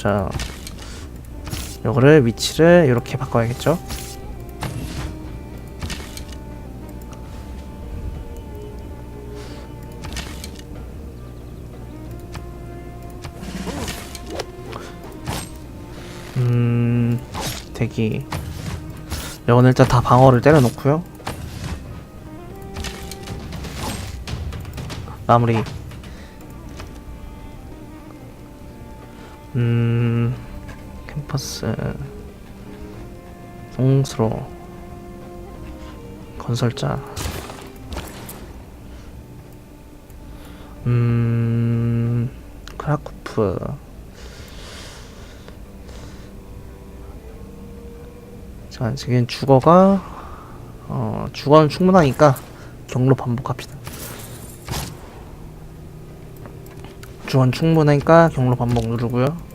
자 요거를 위치를 이렇게 바꿔야겠죠? 음 대기. 요거는 일단 다 방어를 때려놓고요. 마무리 음 캠퍼스. 송스로 건설자. 음 크라쿠프. 자 지금 주거가 어 주거는 충분하니까 경로 반복합시다. 주원 충분하니까 경로 반복 누르고요.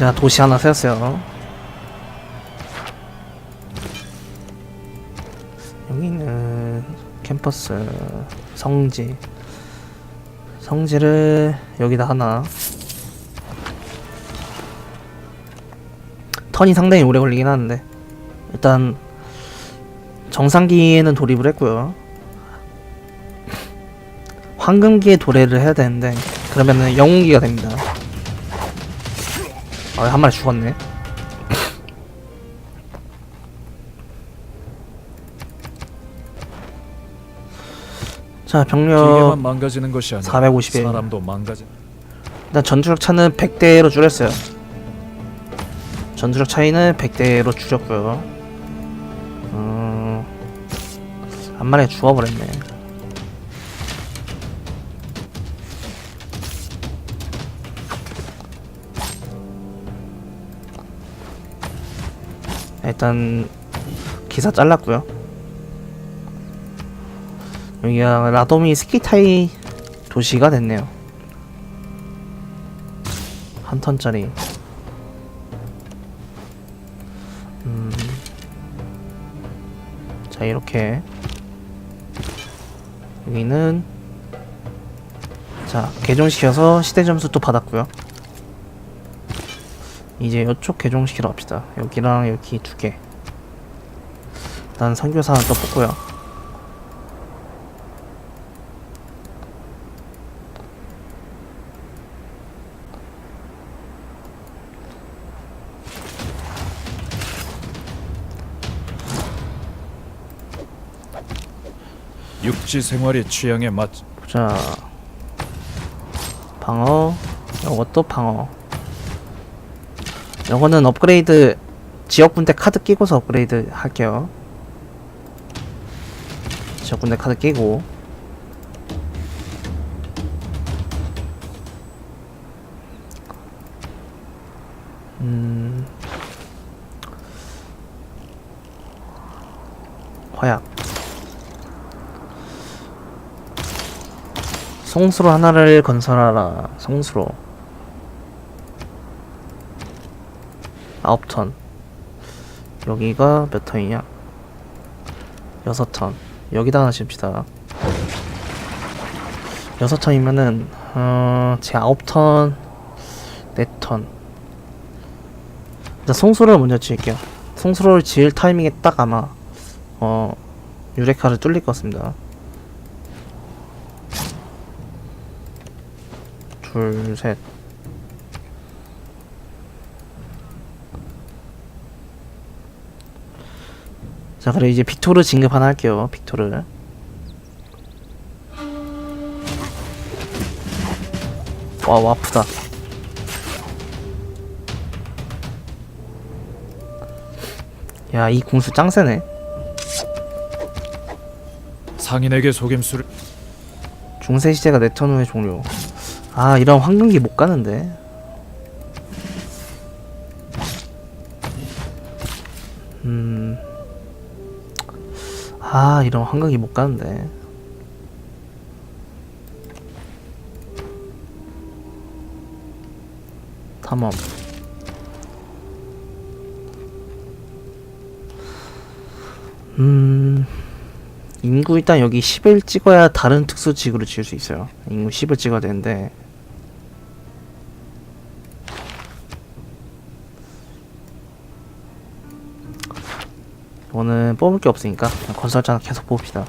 제가 도시 하나 세웠어요. 여기는 캠퍼스 성지 성지를 여기다 하나 턴이 상당히 오래 걸리긴 하는데 일단 정상기에는 돌입을 했고요. 황금기에 도래를 해야 되는데 그러면은 영웅기가 됩니다. 아, 한 마리 죽었네. 자, 병력 기계만 망가지는 것이 아니라 451. 사람도 망가지. 일단 전투력 차는 100대로 줄였어요. 전투력 차이는 100대로 줄였고요. 음, 한 마리가 죽어버렸네. 일단 기사 잘랐고요. 여기가 라도미 스키타이 도시가 됐네요. 한 턴짜리. 음. 자 이렇게 여기는 자 개종시켜서 시대 점수 또 받았고요. 이제 이쪽 개종시키러 갑시다. 여기랑 여기 두 개. 일단 선교사 하나 또 뽑고요. 육지 생활이 취향에 맞. 자 방어 요것도 방어 요거는 업그레이드 지역분대 카드 끼고서 업그레이드 할게요 지역분대 카드 끼고 음 화약 성수로 하나를 건설하라. 성수로. 아홉 턴. 여기가 몇 턴이냐? 여섯 턴. 여기다 하나 칩시다. 여섯 턴이면은 어, 제 아홉 턴, 네 턴. 일단 성수를 먼저 지을게요. 성수를 지을 타이밍에 딱 아마 어 유레카를 뚫릴 것 같습니다. 둘, 셋. 자, 그래 이제 빅토르 진급 하나 할게요. 빅토르. 와, 와 아프다. 야, 이 궁수 짱 세네. 상인에게 속임수를 중세 시대가 네턴 후의 종료. 아, 이런 황금기 못 가는데. 아, 이런 황금기 못 가는데. 탐험. 음. 인구 일단 여기 10을 찍어야 다른 특수직으로 지을 수 있어요. 인구 10을 찍어야 되는데 이거는 뽑을 게 없으니까 그냥 건설자나 계속 뽑읍시다.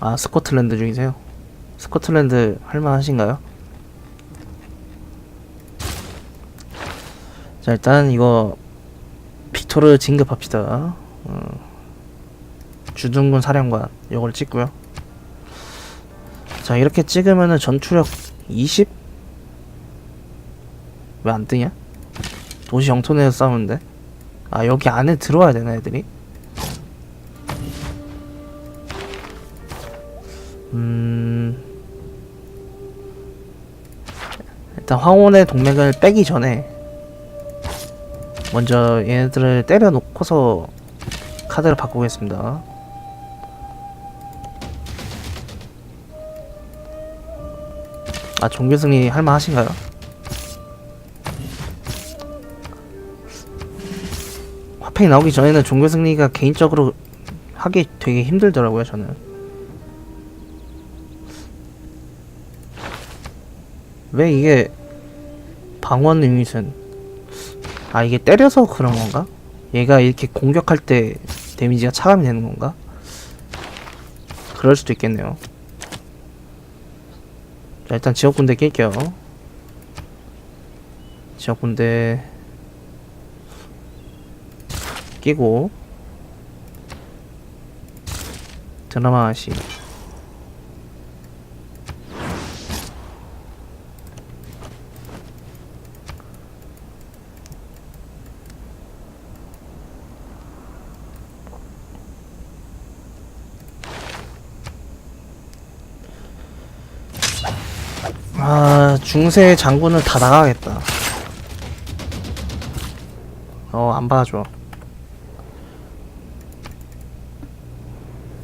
아 스코틀랜드 중이세요? 스코틀랜드 할만하신가요? 자 일단 이거 비토를 진급합시다. 어, 주둔군 사령관 이걸 찍고요. 자 이렇게 찍으면은 전투력 20? 왜 안 뜨냐? 도시 영토 내에서 싸우는데 아 여기 안에 들어와야 되나 애들이? 음 일단 황혼의 동맹을 빼기 전에 먼저 얘네들을 때려 놓고서 카드를 바꾸겠습니다. 아 종교 승리 할만하신가요? 화폐 나오기 전에는 종교 승리가 개인적으로 하기 되게 힘들더라고요 저는. 왜 이게 방원 유닛은 아 이게 때려서 그런 건가? 얘가 이렇게 공격할 때 데미지가 차감이 되는 건가? 그럴 수도 있겠네요. 자 일단 지역군대 낄게요. 지역군대 끼고 드라마 시 아 중세 장군은 다 나가겠다. 어안 봐줘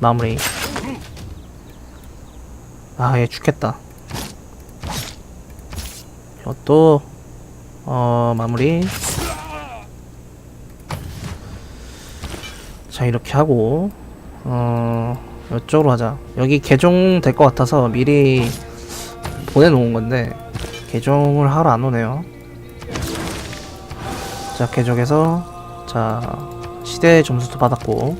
마무리. 아, 얘 죽겠다. 이것도 어 마무리 자 이렇게 하고 어 이쪽으로 하자 여기 개종 될 것 같아서 미리 보내놓은 건데 개종을 하러 안 오네요 자 개종해서 자 시대 점수도 받았고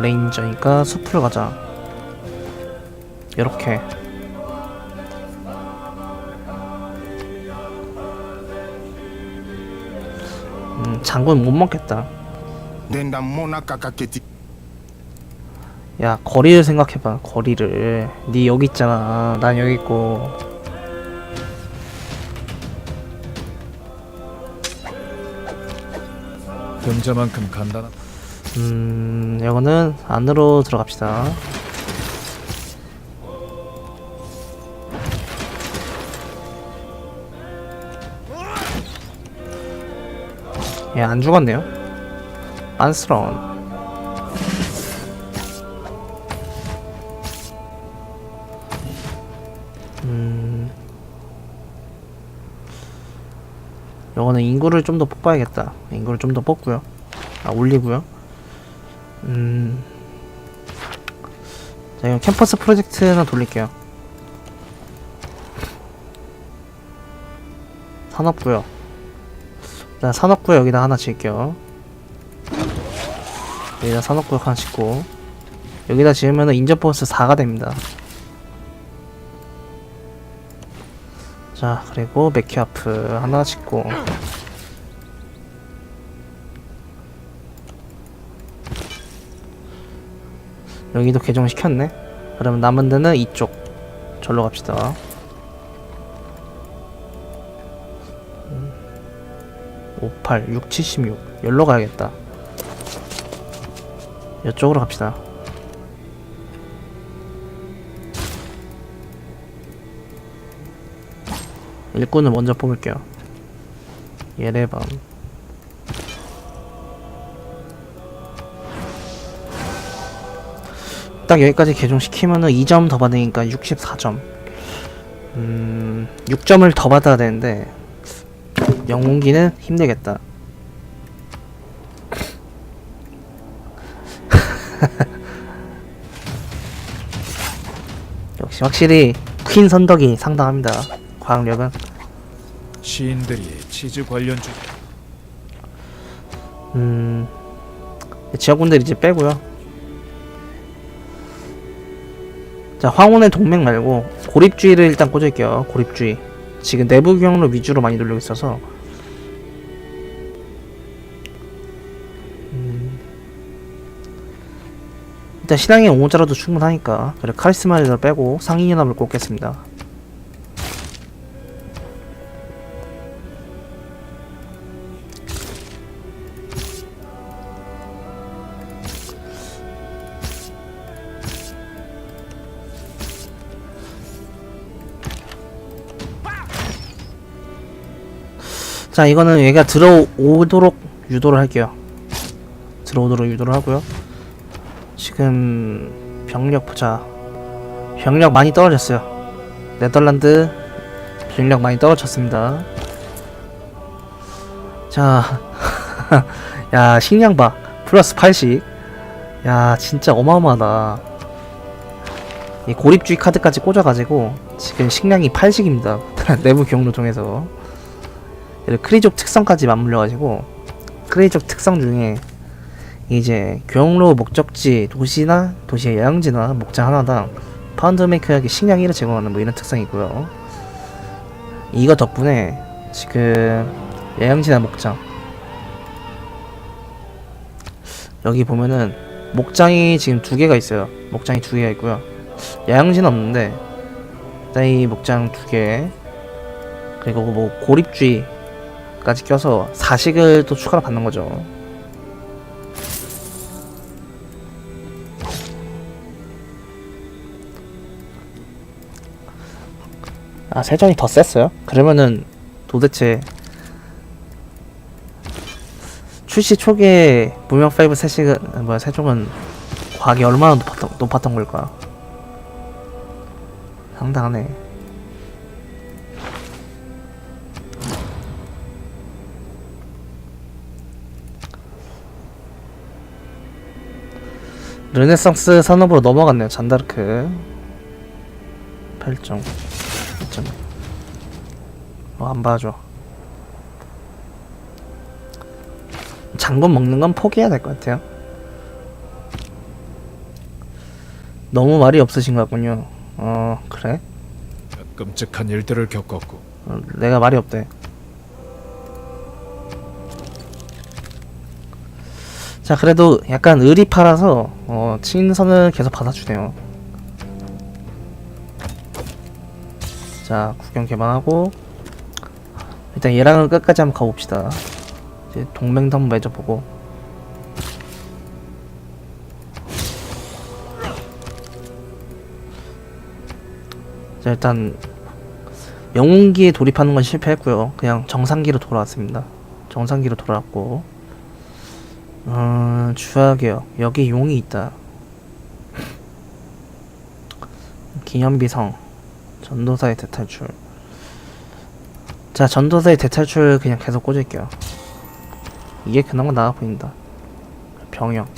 레인저니까 숲으로 가자 이렇게 음, 장군 못 먹겠다. 야 거리를 생각해봐. 거리를. 네 여기 있잖아. 난 여기 있고. 혼자만큼 간단한 음, 이거는 안으로 들어갑시다. 얘안 죽었네요. 안쓰러운. 음, 이거는 인구를 좀 더 뽑아야겠다. 인구를 좀 더 뽑고요. 아 올리고요. 음. 자, 이거 캠퍼스 프로젝트는 돌릴게요. 산업구역. 일단 산업구역 여기다 하나 지을게요. 여기다 산업구역 하나 짓고. 여기다 지으면은 인접버스 4가 됩니다. 자, 그리고 맥키아프 하나 짓고. 여기도 개종시켰네 그러면 남은 데는 이쪽 절로 갑시다 음. 58, 6, 76 여기로 가야겠다 이쪽으로 갑시다 일꾼을 먼저 뽑을게요. 예레밤. 딱 여기까지 개종시키면은 2점 더 받으니까 64점. 음, 6점을 더 받아야 되는데, 영웅기는 힘내겠다. 역시 확실히 퀸 선덕이 상당합니다. 과학력은. 시인들이 치즈 관련 주 음, 지역군들 이제 빼고요. 자, 황혼의 동맹 말고 고립주의를 일단 꽂을게요. 고립주의. 지금 내부 경로 위주로 많이 돌리고 있어서. 음, 일단 신앙의 옹호자라도 충분하니까 그래 카리스마를 빼고 상위 연합을 꽂겠습니다. 자 이거는 얘가 들어오도록 유도를 할게요. 들어오도록 유도를 하고요. 지금 병력 보자. 병력 많이 떨어졌어요. 네덜란드 병력 많이 떨어졌습니다. 자 야 식량 봐. 플러스 80. 야 진짜 어마어마하다. 이 고립주의 카드까지 꽂아가지고 지금 식량이 80입니다. 내부 경로 통해서 크리족 특성까지 맞물려가지고 크리족 특성 중에 이제 경로 목적지 도시나 도시의 야영지나 목장 하나당 파운드 메이커에게 식량 1을 제공하는 뭐 이런 특성이 있고요. 이거 덕분에 지금 야영지나 목장 여기 보면은 목장이 지금 두 개가 있어요. 목장이 두 개가 있고요. 야영지는 없는데 일단 이 목장 두 개 그리고 뭐 고립주의 까지 껴서 사식을 또 추가로 받는 거죠. 아 세전이 더 셌어요? 그러면은 도대체 출시 초기에 무명 5 세식은 뭐야 세종은 과학이 얼마나 높았던, 높았던 걸까? 상당하네. 르네상스 산업으로 넘어갔네요. 잔다르크. 8점 8점 어, 안 봐줘. 장군 먹는 건 포기해야 될 것 같아요. 너무 말이 없으신 것 같군요. 어 그래? 끔찍한 일들을 겪었고. 어, 내가 말이 없대 자 그래도 약간 의리 팔아서 어 친선을 계속 받아주네요. 자 구경 개방하고 일단 얘랑은 끝까지 한번 가봅시다. 이제 동맹도 한번 맺어보고. 자 일단 영웅기에 돌입하는 건 실패했고요. 그냥 정상기로 돌아왔습니다. 정상기로 돌아왔고 음, 주하게요. 여기 용이 있다. 기념비성. 전도사의 대탈출. 자, 전도사의 대탈출 그냥 계속 꽂을게요. 이게 그나마 나아 보인다. 병역.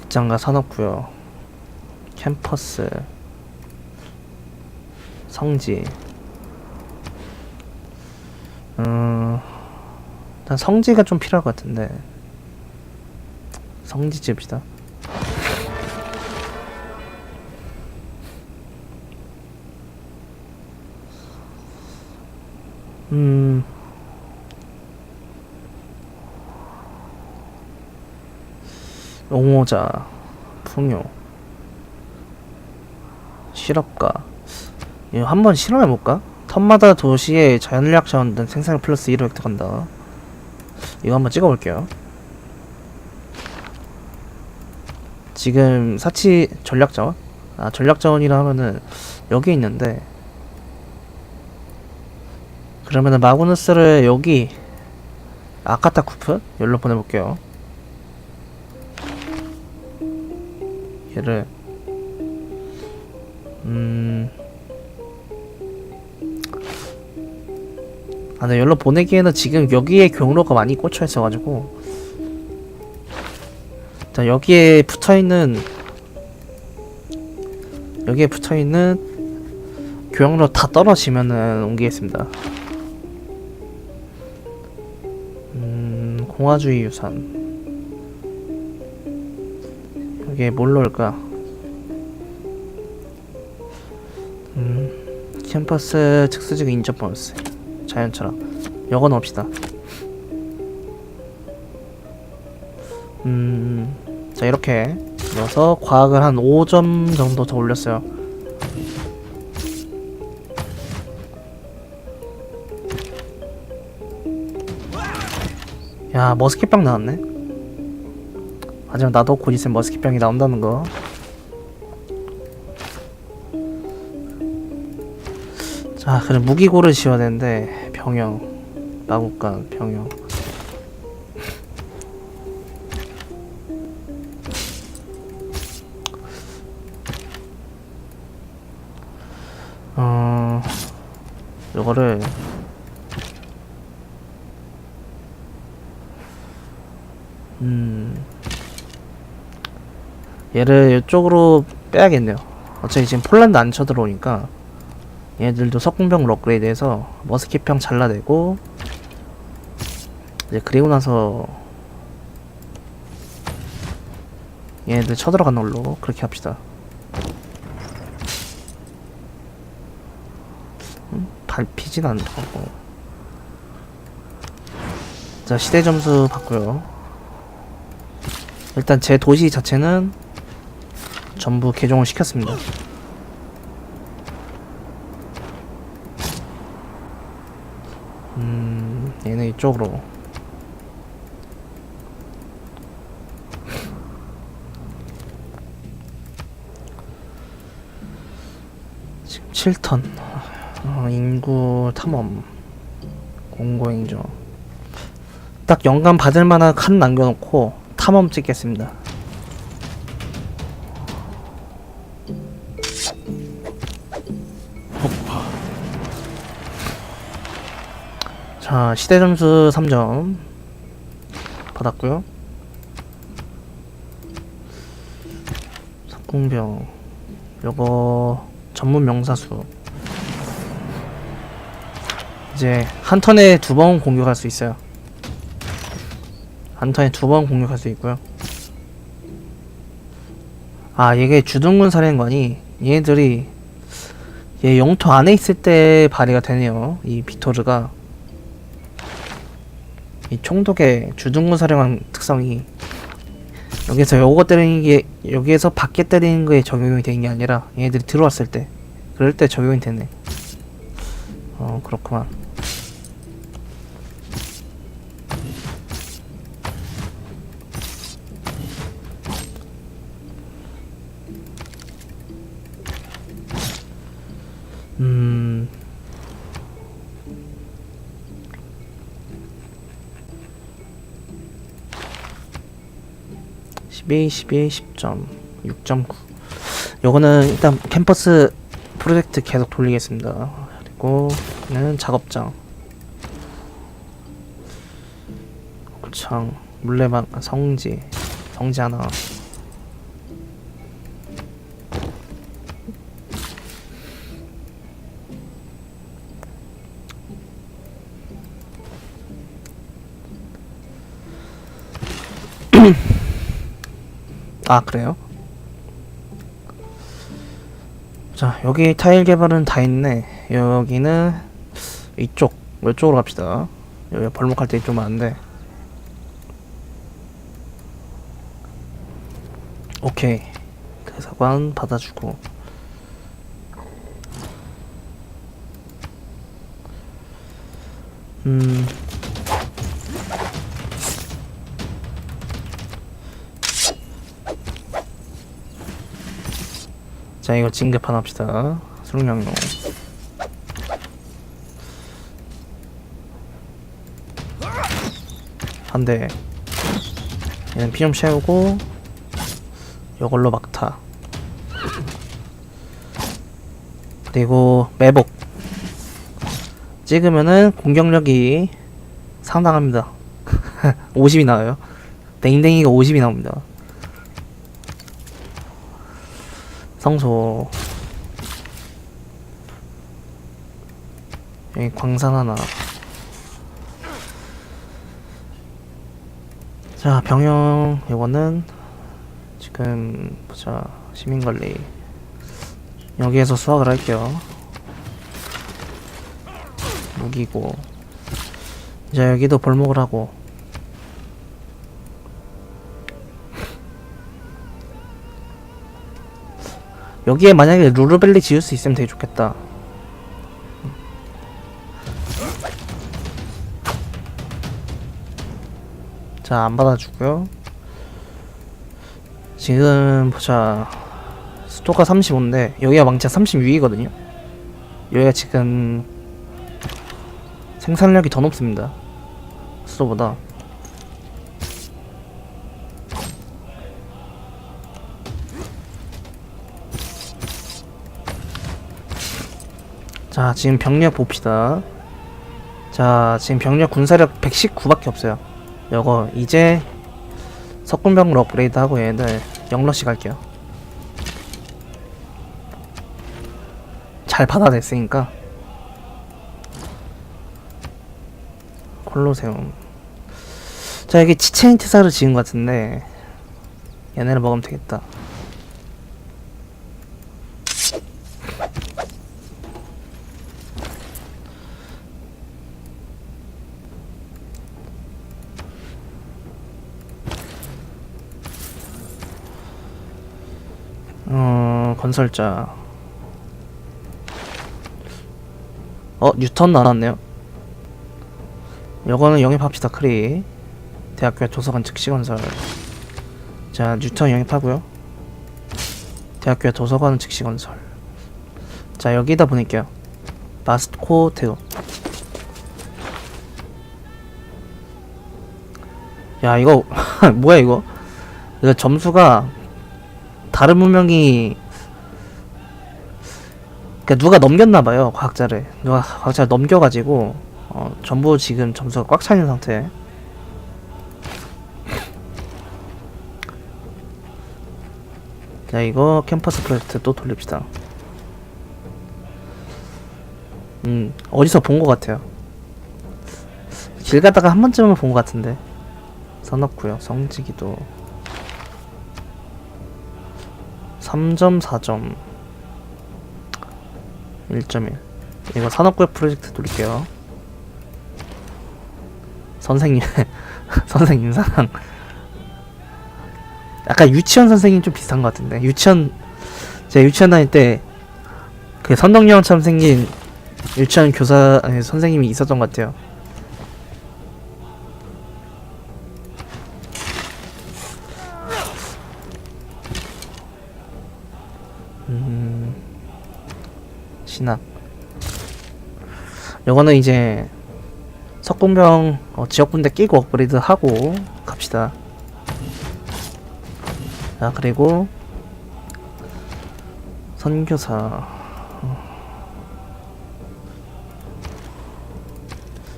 극장과 산업구요. 캠퍼스. 성지. 음, 일단 성지가 좀 필요할 것 같은데. 성지 찝시다. 음. 용호자 풍요 실업가. 이거 한번 실험해볼까? 턴마다 도시의 자연력 자원 등 생산 플러스 1을 획득한다 이거 한번 찍어볼게요. 지금 사치 전략자원? 아 전략자원이라 하면은 여기 있는데 그러면은 마그누스를 여기 아카타 쿠프 여기로 보내볼게요. 얘를 음. 아, 네, 여기로 보내기에는 지금 여기에 경로가 많이 꽂혀 있어가지고. 자, 여기에 붙어 있는, 여기에 붙어 있는 교양로 다 떨어지면은 옮기겠습니다. 음, 공화주의 유산. 여기에 뭘 넣을까? 음, 캠퍼스 특수적 인접 보너스. 자연처럼. 요거 넣읍시다. 음, 자, 이렇게 넣어서 과학을 한 5점 정도 더 올렸어요. 야 머스킷병 나왔네 하지만 나도 곧 있으면 머스킷병이 나온다는 거 자, 그럼 무기고를 지어야 되는데 병영, 마국간, 병영. 어, 요거를 음, 얘를 이쪽으로 빼야겠네요. 어차피 지금 폴란드 안 쳐들어오니까. 얘들도 석궁병을 업그레이드해서 머스킷병 잘라내고 이제 그리고 나서 얘네들 쳐들어가는 걸로 그렇게 합시다. 음, 밟히진 않더라고. 자 시대 점수 받고요. 일단 제 도시 자체는 전부 개종을 시켰습니다 얘는 이쪽으로. 지금 7턴. 어, 인구 탐험. 공고행정. 딱 연간 받을 만한 칸 남겨놓고 탐험 찍겠습니다. 자, 시대 점수 3점 받았고요. 석궁병 요거 전문 명사수 이제 한 턴에 두 번 공격할 수 있어요. 한 턴에 두 번 공격할 수 있고요. 아, 이게 주둔군 사령관이 얘네들이 얘 영토 안에 있을 때 발휘가 되네요. 이 비토르가 이 총독의 주둔군 사령관 특성이 여기서 요거 때리는 게 여기에서 밖에 때리는 거에 적용이 되는 게 아니라 얘네들이 들어왔을 때 그럴 때 적용이 되네. 어 그렇구만. 음. 12, 12, 10점, 6.9. 요거는 일단 캠퍼스 프로젝트 계속 돌리겠습니다. 그리고는 작업장, 곱창, 물레방, 성지, 성지 하나. 아 그래요? 자 여기 타일 개발은 다 있네. 여기는 이쪽 이쪽으로 갑시다. 여기 벌목할 때좀 많은데. 오케이. 대사관 받아주고. 음 자 이거 진급판 합시다. 수륙양로 반대. 얘는 피 좀 채우고 이걸로 막타. 그리고 매복. 찍으면은 공격력이 상당합니다. 50이 나와요. 댕댕이가 50이 나옵니다. 성소. 여기 광산 하나. 자 병영 요거는 지금 보자 시민관리. 여기에서 수확을 할게요. 무기고. 이제 여기도 벌목을 하고 여기에 만약에 루루벨리 지을 수 있으면 되게 좋겠다 자, 안 받아주고요. 지금 보자. 스토가 35인데 여기가 왕자 36이거든요. 여기가 지금 생산력이 더 높습니다. 스토보다. 자, 지금 병력 봅시다. 자, 지금 병력 군사력 119밖에 없어요. 요거 이제 석군병으로 업그레이드 하고 얘들 영러시 갈게요 잘 받아냈으니까 콜로세움 자 여기 치체인트사를 지은 것 같은데 얘네를 먹으면 되겠다 어 건설자. 어 뉴턴 나왔네요. 요거는 영입합시다 크리. 대학교 도서관 즉시 건설. 자 뉴턴 영입하고요. 대학교 도서관 즉시 건설. 자 여기다 보낼게요. 마스코 테오 야 이거 뭐야 이거 점수가 다른 문명이 그러니까 누가 넘겼나 봐요 과학자를. 누가 과학자를 넘겨가지고 어, 전부 지금 점수가 꽉 차 있는 상태. 자 이거 캠퍼스 프로젝트 또 돌립시다. 음 어디서 본 것 같아요? 길 가다가 한 번쯤은 본 것 같은데. 써놓고요 성지기도. 3점 4점 1.1 이거 산업구역 프로젝트 돌릴게요. 선생님 선생님상 약간 유치원 선생님 좀 비슷한 것 같은데. 유치원 제가 유치원 다닐 때 그 선덕여왕처럼 생긴 유치원 교사 아니 선생님이 있었던 것 같아요 요거는 이제 석궁병 어, 지역군대 끼고 업그레이드 하고 갑시다. 자 그리고 선교사. 어.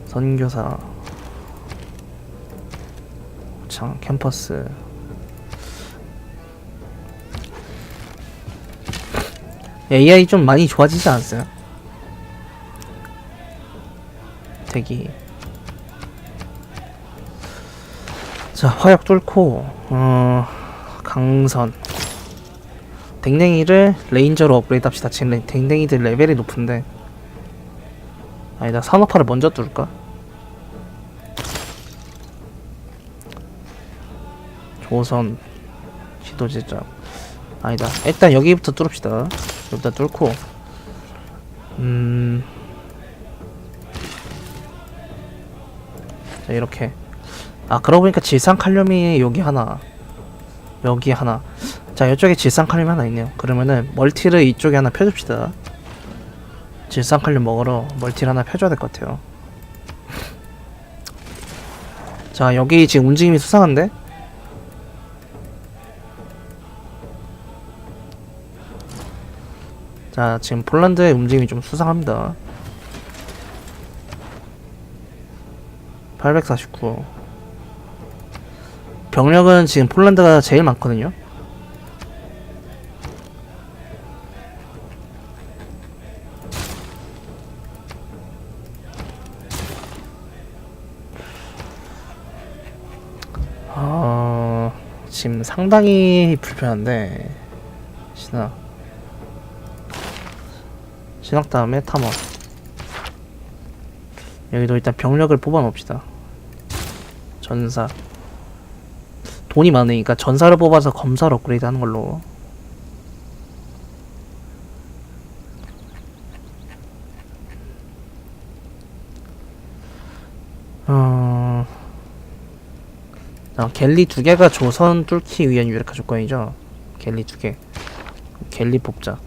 선교사. 참 캠퍼스. AI 좀 많이 좋아지지 않았어요? 대기. 자 화약 뚫고 어 강선. 댕댕이를 레인저로 업그레이드 합시다. 지금 레- 댕댕이들 레벨이 높은데. 아니다 산업화를 먼저 뚫을까? 조선 시도제작. 아니다. 일단 여기부터 뚫읍시다. 여기다 뚫고. 음... 자 이렇게. 아 그러고 보니까 질산 칼륨이 여기 하나. 여기 하나. 자 이쪽에 질산 칼륨 하나 있네요. 그러면은 멀티를 이쪽에 하나 펴줍시다. 질산 칼륨 먹으러 멀티를 하나 펴줘야 될 것 같아요. 자 여기 지금 움직임이 수상한데? 자 지금 폴란드의 움직임이 좀 수상합니다 849 병력은 지금 폴란드가 제일 많거든요. 어, 지금 상당히 불편한데 신학 신학 다음에 탐험. 여기도 일단 병력을 뽑아 놓읍시다 전사 돈이 많으니까 전사를 뽑아서 검사를 업그레이드 하는 걸로 어... 자, 갤리 두 개가 조선 뚫기 위한 유력한 조건이죠. 갤리 두 개. 갤리 뽑자.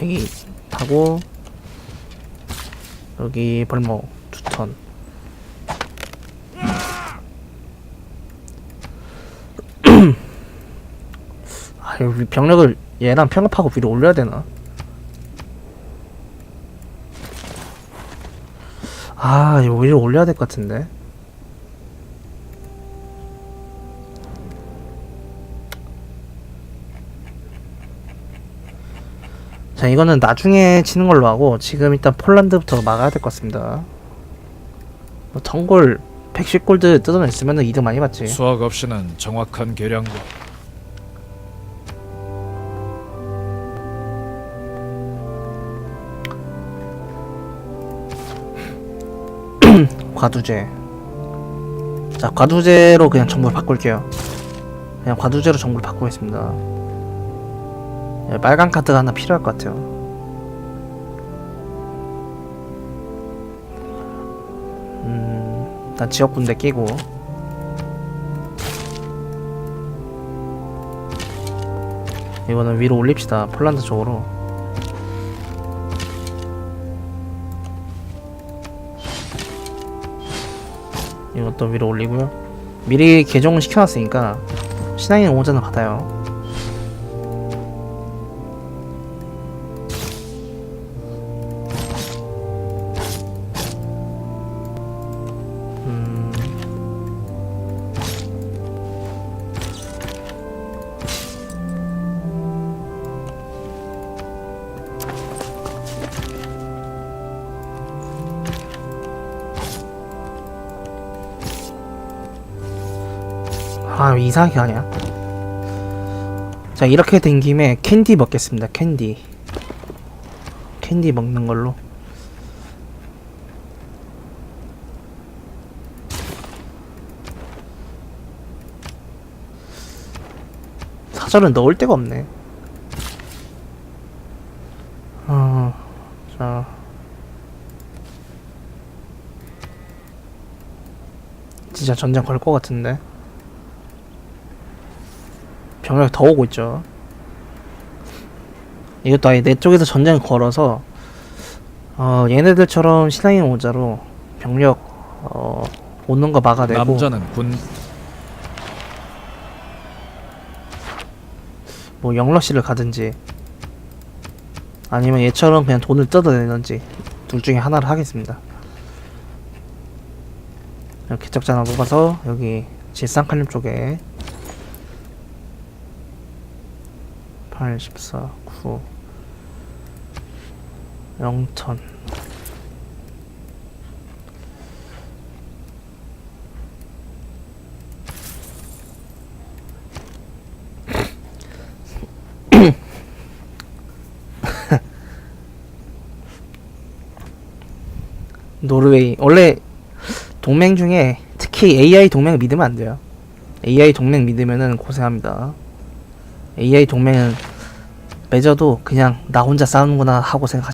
대기 타고 여기 벌목 두 턴. 아, 여기 병력을 얘랑 평합하고 위로 올려야 되나? 아, 이거 위로 올려야 될 것 같은데. 자, 이거는 나중에 치는 걸로 하고, 지금 일단 폴란드부터 막아야 될 것 같습니다. 뭐, 턴골 110골드 뜯어냈으면 이득 많이 봤지. 수학 없이는 정확한 계량과 과두제. 자, 과두제로 그냥 정보를 바꿀게요. 그냥 과두제로 정보를 바꾸겠습니다. 예, 빨간 카드가 하나 필요할 것 같아요. 음, 일단 지역 군대 끼고. 이거는 위로 올립시다. 폴란드 쪽으로. 이것도 위로 올리고요. 미리 개종을 시켜놨으니까 신앙의 오전을 받아요. 이상하게 하냐? 자, 이렇게 된 김에 캔디 먹겠습니다. 캔디. 캔디 먹는 걸로. 사절은 넣을 데가 없네. 어, 자. 진짜 전쟁 걸 것 같은데. 병력이 더 오고 있죠. 이것도 아예 내 쪽에서 전쟁을 걸어서 어 얘네들처럼 신앙의 오자로 병력 어 오는 거 막아내고 남자는 군 뭐 영러시를 가든지 아니면 얘처럼 그냥 돈을 뜯어내든지 둘 중에 하나를 하겠습니다. 이렇게 적자 하나 뽑아서 여기 질상칼륨 쪽에 8, 14, 9 0천 노르웨이 원래 동맹 중에 특히 AI 동맹을 믿으면 안 돼요. AI 동맹 믿으면은 고생합니다. AI 동맹은 맺어도 그냥 나 혼자 싸우는구나 하고 생각하.